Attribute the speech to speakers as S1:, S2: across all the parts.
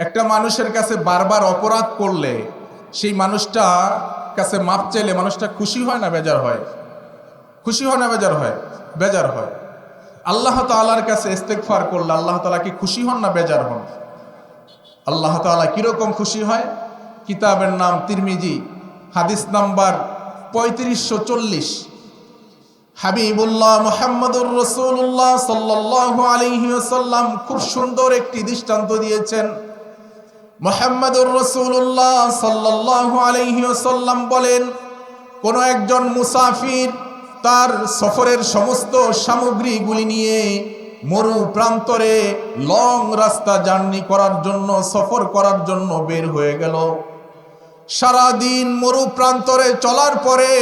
S1: একটা মানুষের কাছে বারবার অপরাধ করলে, সেই মানুষটা কাছে মাপ চাইলে মানুষটা খুশি হয় না, বেজার হয়। খুশি হয় না, বেজার হয়। বেজার হয়। আল্লাহ তালার কাছে ইস্তেকফার করলে আল্লাহ তালা কি খুশি হন না, বেজার হন? আল্লাহ তালা কীরকম খুশি হয়? কিতাবের নাম তিরমিজি, হাদিস নাম্বার পঁয়ত্রিশশো চল্লিশ। হাবিবুল্লাহ মোহাম্মদুর রসুল্লাহ সাল্লাহ আলহিসাল্লাম খুব সুন্দর একটি দৃষ্টান্ত দিয়েছেন। মোহাম্মদুর রসুল্লাহ সাল্লাহ আলহিসাল্লাম বলেন, কোন একজন মুসাফির তার সফরের সমস্ত সামগ্রীগুলি নিয়ে মরু প্রান্তরে লং রাস্তা জার্নি করার জন্য, সফর করার জন্য বের হয়ে গেল। সারাদিন মরু প্রান্তরে চলার পরে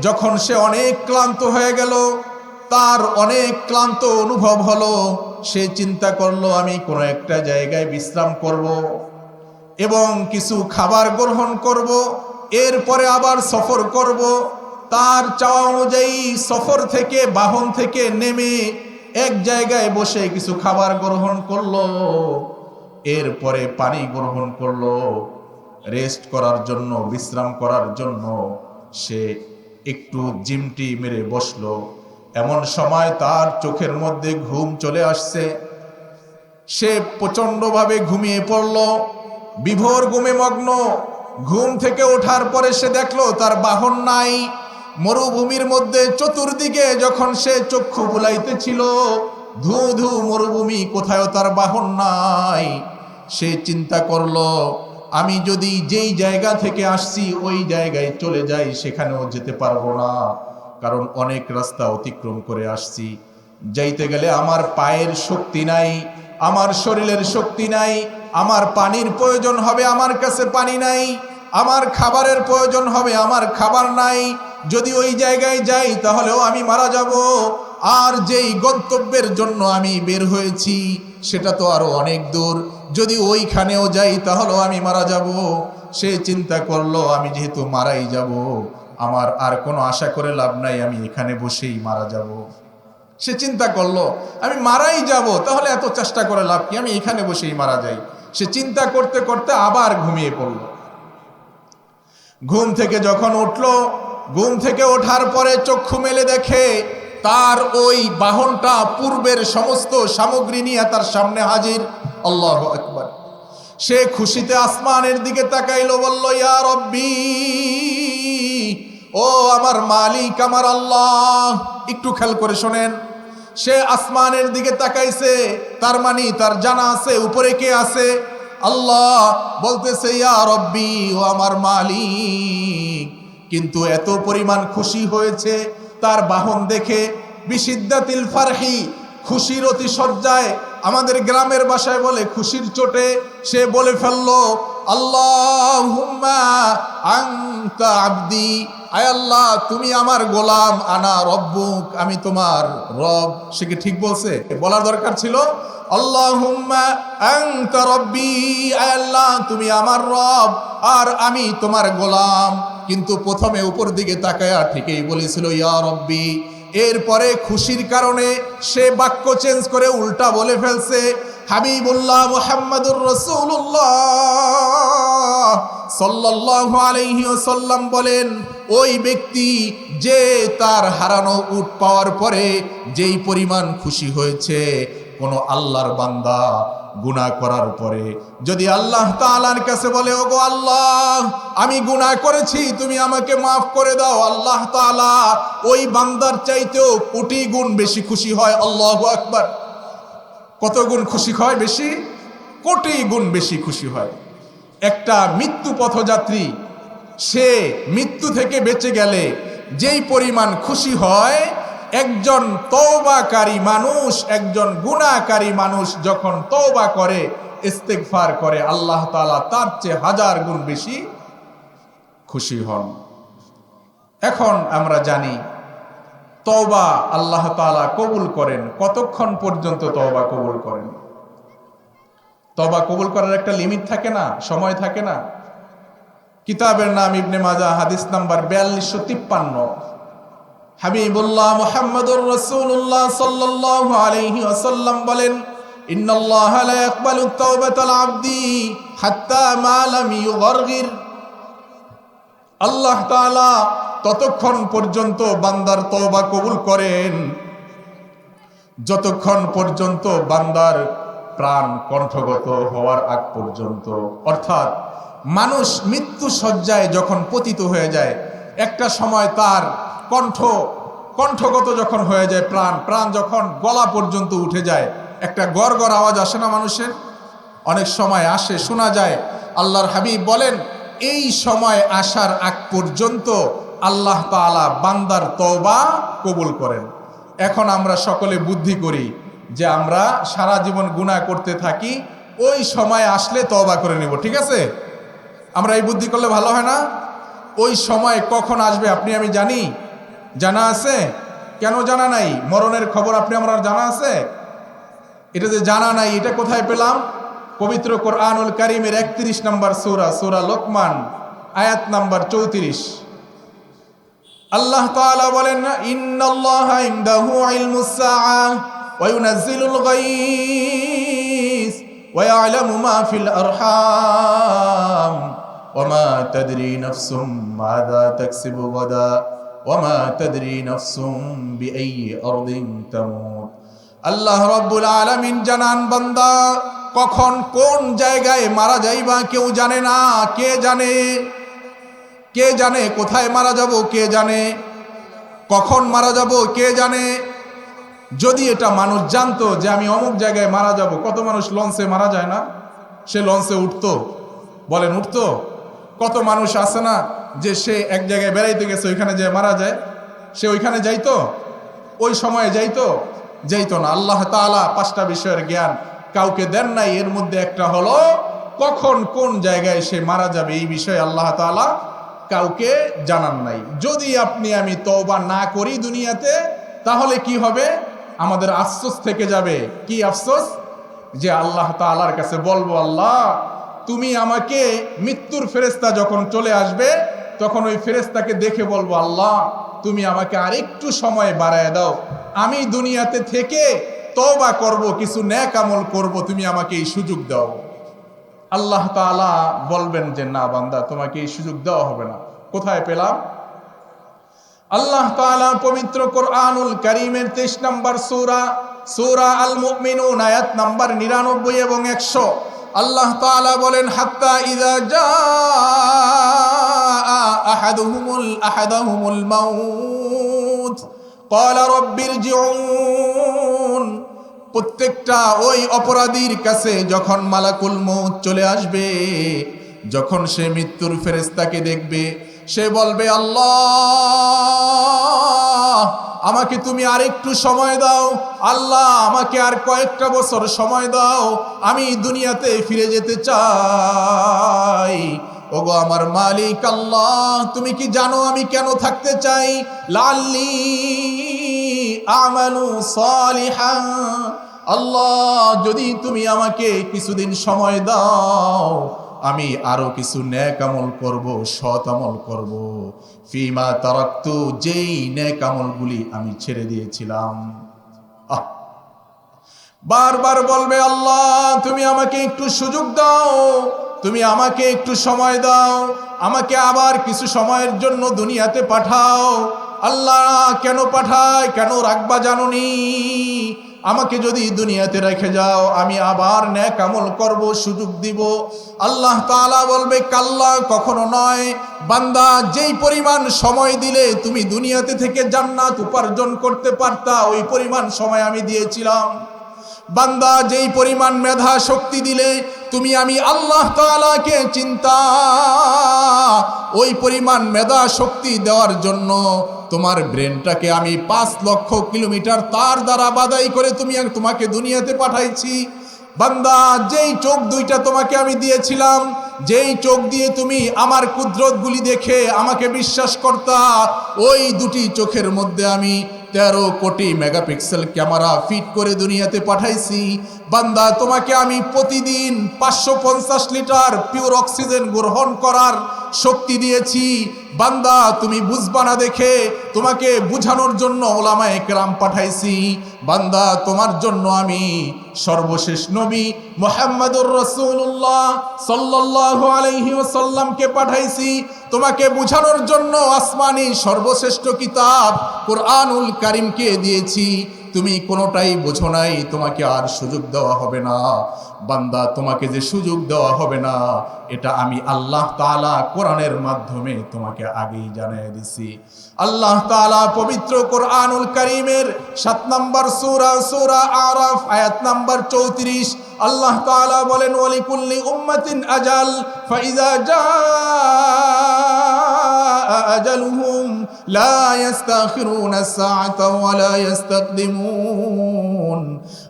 S1: যখন সে অনেক ক্লান্ত হয়ে গেল, তার অনেক ক্লান্ত অনুভব হলো, সে চিন্তা করল, আমি কোনো একটা জায়গায় বিশ্রাম করব। এবং কিছু খাবার গ্রহণ করব, এরপরে আবার সফর করব। তার চাওয়া অনুযায়ী সফর থেকে বাহন থেকে নেমে এক জায়গায় বসে কিছু খাবার গ্রহণ করল। এরপরে পানি গ্রহণ করল। রেস্ট করার জন্য, বিশ্রাম করার জন্য সে একটু জিমটি মেরে বসল। এমন সময় তার চোখের মধ্যে ঘুম চলে আসছে। সে প্রচণ্ডভাবে ঘুমিয়ে পড়ল। বিভোর ঘুমে মগ্ন। ঘুম থেকে ওঠার পরে সে দেখল, তার বাহন নাই। মরুভূমির মধ্যে চতুর্দিকে যখন সে চক্ষু বুলাইতেছিল, ধু ধু মরুভূমি কোথায় তার বাহন নাই। সে চিন্তা করল, আমি যদি যেই জায়গা থেকে আসছি, ওই জায়গায় চলে যাই, সেখানেও যেতে পারব না। কারণ অনেক রাস্তা অতিক্রম করে আসছি। যাইতে গেলে আমার পায়ের শক্তি নাই, আমার শরীরের শক্তি নাই আমার পানির প্রয়োজন হবে, আমার কাছে পানি নাই। আমার খাবারের প্রয়োজন হবে, আমার খাবার নাই। যদি ওই জায়গায় যাই, তাহলেও আমি মারা যাব। আর যেই গন্তব্যের জন্য আমি বের হয়েছি, সেটা তো আরও অনেক দূর। যদি ওইখানেও যাই, তাহলেও আমি মারা যাব। সে চিন্তা করল, আমি যেহেতু মারাই যাব, আমার আর কোনো আশা করে লাভ নাই, আমি এখানে বসেই মারা যাব। সে চিন্তা করল, আমি মারাই যাব, তাহলে এত চেষ্টা করে লাভ কি? আমি এখানে বসেই মারা যাই। সে চিন্তা করতে করতে আবার ঘুমিয়ে পড়ল। ঘুম থেকে যখন উঠল, ঘুম থেকে ওঠার পরে চক্ষু মেলে দেখে তার ওই বাহনটা পূর্বের সমস্ত সামগ্রী নিয়ে তার সামনে হাজির। আল্লাহ একবার সে খুশিতে আসমানের দিকে তাকাইলো, বলল, ইয়া রব্বি, ও আমার মালিক, আমার আল্লাহ। একটু খেয়াল করে শোনেন সে আসমানের দিকে তাকাইছে, তার মানে তার জানা আছে, উপরে কে আছে? আল্লাহ বলতেছে, ইয়া রব্বি, ও আমার মালিক। কিন্তু এত পরিমাণ খুশি হয়েছে তার বাহন দেখে। বিশিদ্দাতিল ফারহি, খুশির অতি সজ্জায় আমাদের গ্রামের বাসায় বলে, খুশির চোটে। সে বলে ফেলল আল্লাহ আংতা আব্দি। আয় আল্লাহ, তুমি আমার গোলাম, আনা রব্বুক, আমি তোমার রব। সে কি ঠিক বলছে? বলার দরকার ছিল, আল্লাহুম্মা আনতা রব্বি আয় আল্লাহ, তুমি আমার রব, আর আমি তোমার গোলাম। কিন্তু প্রথমে উপর দিকে তাকায়া ঠিকই বলেছিল, ইয়া রব্বি এরপরে খুশির কারণে সে বাক্য চেঞ্জ করে উল্টা বলে ফেলছে, হাবিবুল্লাহ মুহাম্মাদুর রাসূলুল্লাহ। সাল্লাল্লাহু আলাইহি ওয়াসাল্লাম বলেন, ওই ব্যক্তি যে তার হারানো উট পাওয়ার পরে যেই পরিমাণ খুশি হয়েছে, কোন আল্লাহর বান্দা গুনাহ করার পরে যদি আল্লাহ তাআলার কাছে বলে, ওগো আল্লাহ, আমি গুনাহ করেছি, তুমি আমাকে মাফ করে দাও। আল্লাহ তাআলা ওই বান্দার চাইতেও কোটি গুণ বেশি খুশি হয়। আল্লাহু আকবার। কত গুণ খুশি হয় বেশি? কোটি গুণ বেশি খুশি হয়। একটা মৃত্যু পথযাত্রী, সে মৃত্যু থেকে বেঁচে গেলে যেই পরিমাণ খুশি হয় একজন তওবাকারী মানুষ, একজন গুণাকারী মানুষ যখন তওবা করে, ইস্তেগফার করে, আল্লাহ তালা তার চেয়ে হাজার গুণ বেশি খুশি হন। এখন আমরা জানি, তওবা আল্লাহ তাআলা কবুল করেন। কতক্ষণ পর্যন্ত তওবা কবুল করেন? তবা কবুল করার একটা লিমিট থাকে না, সময় থাকে না। কিতাবের নাম ইবনে মাজা, হাদিস নাম্বার বিয়াল্লিশশো তিপ্পান্ন। হাবিবুল্লাহ মোহাম্মদুর রসুল্লাহ সাল্লাল্লাহু আলাইহি ওয়াসাল্লাম বলেন, ইন্নাল্লাহা লা ইয়াকবালু তাওবাতাল আবদি হাত্তা মা লাম ইউগরগির। আল্লাহ তাআলা ততক্ষণ পর্যন্ত বান্দার তওবা কবুল করেন। যতক্ষণ পর্যন্ত বান্দার প্রাণ কণ্ঠগত হওয়ার আগ পর্যন্ত। অর্থাৎ মানুষ মৃত্যু সজ্জায় যখন পতিত হয়ে যায়, একটা সময় তার কণ্ঠ, কণ্ঠগত যখন হয়ে যায় প্রাণ প্রাণ যখন গলা পর্যন্ত উঠে যায়, একটা গড় গড় আওয়াজ আসে না মানুষের? অনেক সময় আসে, শোনা যায়। আল্লাহর হাবিব বলেন, এই সময় আসার আগ পর্যন্ত আল্লাহ তাআলা বান্দার তওবা কবুল করেন। এখন আমরা সকলে বুদ্ধি করি যে আমরা সারা জীবন গুনাহ করতে থাকি, ওই সময় আসলে তওবা করে নেব, ঠিক আছে? আমরা এই বুদ্ধি করলে ভালো হয় না? ওই সময় কখন আসবে আপনি, আমি জানি জানা আছে? কেন জানা নাই? মরণের খবর আপনি আমার জানা আছে? এটা যে জানা নাই, এটা কোথায় পেলাম? পবিত্র কোরআনুল করিমের একত্রিশ নম্বর সূরা সূরা লোকমান, আয়াত নাম্বার চৌত্রিশ। আল্লাহ বলেন না ইন্নাল্লাহা ইনদাহু ইলমুস সাআ ওয়া ওয়া মা তাদরি মা তাদরি নাফসুম বিআইয়ি আরদিন তামুত। আল্লাহ রাব্বুল আলামিন জানান, বান্দা, কখন কোন জায়গায় মারা যাইবা কেউ জানে না, কে জানে? কে জানে কোথায় মারা যাব, কে জানে? কখন মারা যাব, কে জানে? যদি এটা মানুষ জানতো যে আমি অমুক জায়গায় মারা যাব, কত মানুষ লঞ্চে মারা যায় না? সে লঞ্চে উঠতো, বলেন উঠতো? কত মানুষ আছে না যে সে এক জায়গায় বেড়াইতে গেছে, ওইখানে যে মারা যায়? সে ওইখানে যাইতো? ওই সময়ে যাইতো? যাইতো না। আল্লাহ তাআলা পাঁচটা বিষয়ের জ্ঞান কাউকে দেন নাই। এর মধ্যে একটা হলো, কখন কোন জায়গায় সে মারা যাবে এই বিষয়ে আল্লাহ তাআলা কাউকে জানান নাই। যদি আপনি, আমি তওবা না করি দুনিয়াতে, তাহলে কি হবে? আমাদের আফসোস থেকে যাবে। কি আফসোস? যে আল্লাহ তাআলার কাছে বলব, আল্লাহ তুমি আমাকে মৃত্যুর ফেরেস্তা যখন চলে আসবে, তখন ওই ফেরেস্তাকে দেখে বলব, আল্লাহ, তুমি আমাকে আরেকটু সময় বাড়ায় দাও। আমি দুনিয়াতে থেকে তওবা করব, কিছু ন্যাক আমল করব, তুমি আমাকে এই সুযোগ দাও। আল্লাহ তাআলা বলবেন যে, না বান্দা, তোমাকে এই সুযোগ দেওয়া হবে না। কোথায় পেলাম? আল্লাহ তাআলা পবিত্র কোরআনুল কারীমের 23 নম্বর সূরা সূরা আল মুমিনুন, আয়াত নাম্বার 99 এবং 100 আল্লাহ তাআলা বলেন হাত্তা ইযা জাআ আহাদুহুমুল আহাদাহুমুল মাউত قال رب ارجعون প্রত্যেকটা ওই অপরাধীর কাছে যখন মালাকুল মৌত চলে আসবে যখন সে মৃত্যুর ফেরেস্তাকে দেখবে সে বলবে আল্লাহ আমাকে তুমি আরেকটু সময় দাও। আল্লাহ, আমাকে আর কয়েকটা বছর সময় দাও। আমি দুনিয়াতে ফিরে যেতে চাই। ওগো আমার মালিক আল্লাহ, তুমি কি জানো আমি কেন থাকতে চাই? লাল্লি আমানু সালিহা। আল্লাহ, যদি তুমি আমাকে কিছুদিন সময় দাও, আমি আরও কিছু ন্যাক আমল করব, সৎ আমল করব। ফিমা তারাক্তু, যেই ন্যাক আমলগুলি আমি ছেড়ে দিয়েছিলাম। বারবার বলবে, আল্লাহ, তুমি আমাকে একটু সুযোগ দাও, তুমি আমাকে একটু সময় দাও, আমাকে আবার কিছু সময়ের জন্য দুনিয়াতে পাঠাও। আল্লাহ, কেন পাঠায়? কেন রাখবা জানুনি? আমাকে যদি দুনিয়াতে রেখে যাও, আমি আবার ন্যাক আমল করব, সুযোগ দিব। আল্লাহ তালা বলবে, কাল্লা কখনো নয়। বান্দা, যেই পরিমাণ সময় দিলে তুমি দুনিয়াতে থেকে জান্নাত উপার্জন করতে পারতা, ওই পরিমাণ সময় আমি দিয়েছিলাম। বান্দা, যেই পরিমাণ মেধা শক্তি দিলে তুমি আমি আল্লাহ তাআলাকে চিন্তা, ওই পরিমাণ মেধা শক্তি দেওয়ার জন্য তোমার ব্রেনটাকে আমি পাঁচ লক্ষ কিলোমিটার তার দ্বারা বাদাই করে তুমি তোমাকে দুনিয়াতে পাঠাইছি। বান্দা, যেই চোখ দুইটা তোমাকে আমি দিয়েছিলাম, যেই চোখ দিয়ে তুমি আমার কুদরতগুলি দেখে আমাকে বিশ্বাস করতা, ওই দুটি চোখের মধ্যে আমি তেরো কোটি মেগাপিক্সেল ক্যামেরা ফিট করে দুনিয়াতে পাঠাইছি। বান্দা, তোমাকে আমি প্রতিদিন পাঁচশো পঞ্চাশ লিটার পিওর অক্সিজেন গ্রহণ করার শক্তি দিয়েছি। বান্দা, তুমি বুঝবা না দেখে তোমাকে বুঝানোর জন্য ওলামায়ে কেরাম পাঠাইছি। বান্দা, তোমার জন্য আমি সর্বশেষ নবী মোহাম্মদুর রসুল্লাহ সাল্লাল্লাহু আলাইহি ওয়াসাল্লামকে পাঠাইছি। তোমাকে বুঝানোর জন্য আসমানি সর্বশ্রেষ্ঠ কিতাব কোরআনুল কারিমকে দিয়েছি। তুমি কোনোটাই বোঝো নাই, তোমাকে আর সুযোগ দেওয়া হবে না। বান্দা, তোমাকে যে সুযোগ দেওয়া হবে না, এটা আমি আল্লাহ তাআলা কোরআনের মাধ্যমে তোমাকে আগেই জানিয়ে দিছি। আল্লাহ তাআলা পবিত্র কোরআনুল করিমের সাত নম্বর সূরা সূরা আরফ, আয়াত নম্বর চৌত্রিশ, আল্লাহ তাআলা বলেন, ওয়ালিকুল্লি উম্মাতিন আজাল, ফাইজা জা আজালুহুম লা ইস্তাখিরুনা সাআতা ওয়া লা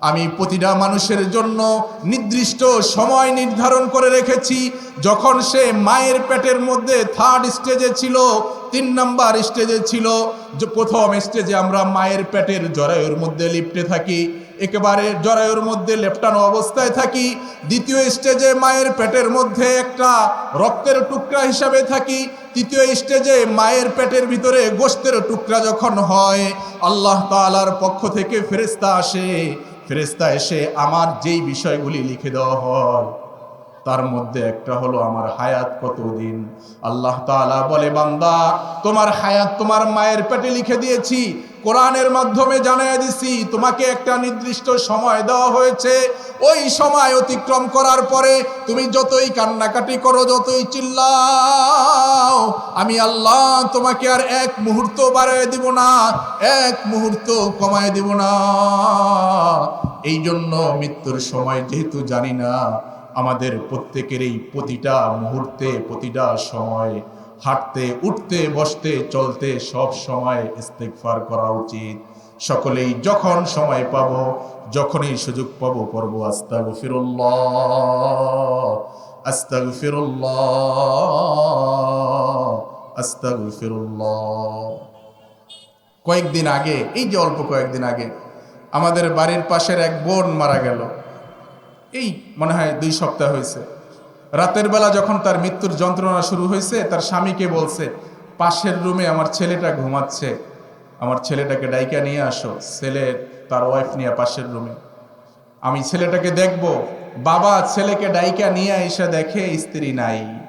S1: আমি প্রতিটা মানুষের জন্য নির্দিষ্ট সময় নির্ধারণ করে রেখেছি। যখন সে মায়ের পেটের মধ্যে থার্ড স্টেজে ছিল, তিন নাম্বার স্টেজে ছিল প্রথম স্টেজে আমরা মায়ের পেটের জরায়ুর মধ্যে লিপ্টে থাকি। একেবারে জরায়ুর মধ্যে লেপটানো অবস্থায় থাকি। দ্বিতীয় স্টেজে মায়ের পেটের মধ্যে একটা রক্তের টুকরা হিসাবে থাকি। তৃতীয় স্টেজে মায়ের পেটের ভিতরে গোস্তের টুকরা যখন হয়, আল্লাহ তালার পক্ষ থেকে ফেরেস্তা আসে। ফেরেস্তা এসে আমার যেই বিষয়গুলি লিখে দেওয়া হয়। তার মধ্যে একটা হলো আমার হায়াত কতদিন? আল্লাহ তাআলা বলে, বান্দা, তোমার হায়াত তোমার মায়ের পেটে লিখে দিয়েছি, কোরআনের মাধ্যমে জানিয়ে দিছি, তোমাকে একটা নির্দিষ্ট সময় দেওয়া হয়েছে। ওই সময় অতিক্রম করার পরে তুমি যতই কান্নাকাটি করো, যতই চিল্লাও, আমি আল্লাহ তোমাকে আর এক মুহূর্ত বাড়ায় দিব না, এক মুহূর্ত কমায় দিব না। এই জন্য মৃত্যুর সময় যেহেতু জানি না আমাদের প্রত্যেকেরই প্রতিটা মুহূর্তে, প্রতিটা সময় হাঁটতে, উঠতে, বসতে, চলতে সব সময় ইস্তেগফার করা উচিত। সকলেই যখন সময় পাব, যখনই সুযোগ পাবো পড়ব আস্তাগফিরুল্লাহ আস্তাগফিরুল্লাহ আস্তাগফিরুল্লাহ। কয়েকদিন আগে, এই যে অল্প কয়েকদিন আগে, আমাদের বাড়ির পাশের এক বোন মারা গেল। এই মনে হয় দুই সপ্তাহ হয়েছে। রাতের বেলা যখন তার মৃত্যুর যন্ত্রণা শুরু হয়েছে, তার স্বামীকে বলছে, পাশের রুমে আমার ছেলেটা ঘুমাচ্ছে। আমার ছেলেটাকে ডাইকা নিয়ে আসো। ছেলে তার ওয়াইফ নিয়ে পাশের রুমে। আমি ছেলেটাকে দেখব। বাবা ছেলেকে ডাইকা নিয়ে এসে দেখে স্ত্রী নাই।